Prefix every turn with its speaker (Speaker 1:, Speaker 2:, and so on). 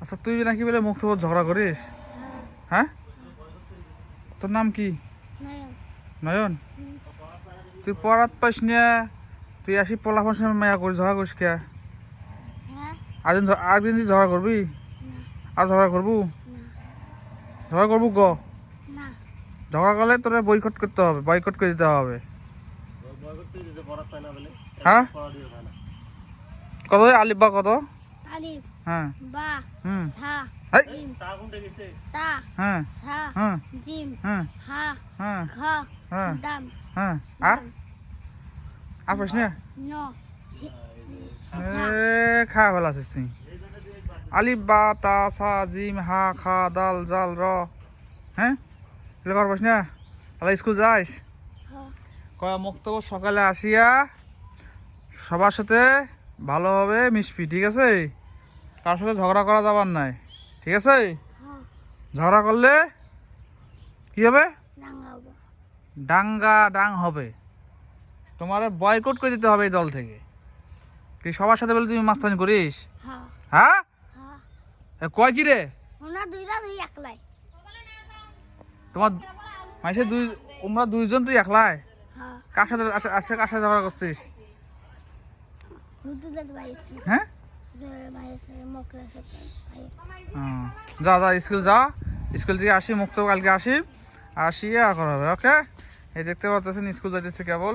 Speaker 1: আচ্ছা তুই নাকি বলে মুখ তো ঝগড়া করিস? হ্যাঁ? তোর নাম কি?
Speaker 2: নয়ন।
Speaker 1: নয়ন? তুই পড়াত পাইস না। তুই আসি পলাফোন সময় মায়া করিস ঝগড়া করিস কে?
Speaker 2: হ্যাঁ।
Speaker 1: আদিন একদিন তুই ঝগড়া করবি? আর ঝগড়া করবু? ঝগড়া করবু গ
Speaker 2: না।
Speaker 1: ঝগড়া করলে তোরা বয়কট করতে হবে বয়কট করে দিতে হবে। হ্যাঁ? কত? আলিফ বা কত?
Speaker 2: আলিফ
Speaker 1: হ্যাঁ।
Speaker 2: বা
Speaker 1: হুম।
Speaker 2: ছা
Speaker 1: হেই।
Speaker 2: জিম তা
Speaker 1: হ্যাঁ।
Speaker 2: সা
Speaker 1: হ্যাঁ।
Speaker 2: জিম
Speaker 1: হ্যাঁ।
Speaker 2: হা
Speaker 1: হ্যাঁ।
Speaker 2: ঘ
Speaker 1: হ্যাঁ।
Speaker 2: দাম
Speaker 1: হ্যাঁ। আর? আর পাইস ন এ খা ভালো আছিস তুই। আলিফ বা তা সা জিম হা খা দাল জাল র। হ্যাঁ? কর তাহলে স্কুল যাইস?
Speaker 2: হ
Speaker 1: কয়া মুক্তব সকালে আসিয়া সবার সাথে ভালোভাবে মিশবি ঠিক আছে? কার সাথে ঝগড়া করা যাবার নাই। ঠিক আছে? ঝগড়া করলে কি হবে? ডাঙ্গা ডাং হবে। তোমার বয়কট করে দিতে হবে এই দল থেকে। কি সবার সাথে বলে তুমি মাস্তানি করিস?
Speaker 2: হ
Speaker 1: হ্যাঁ? কয় কি রে?
Speaker 2: ওনা দুইটা দুই একলাই।
Speaker 1: তোমার মাইসে দুই তোমরা দুইজন তুই একলাই?
Speaker 2: হ
Speaker 1: কার সাথে আছে কার সাথে ঝগড়া করছিস? হ্যাঁ? যা যা, স্কুল যা। স্কুল থেকে আসি, মুক্ত কালকে আসি। আসি আর করা হবে ওকে? এই দেখতে পাচ্ছেন, স্কুল যাইতেছে কেবল।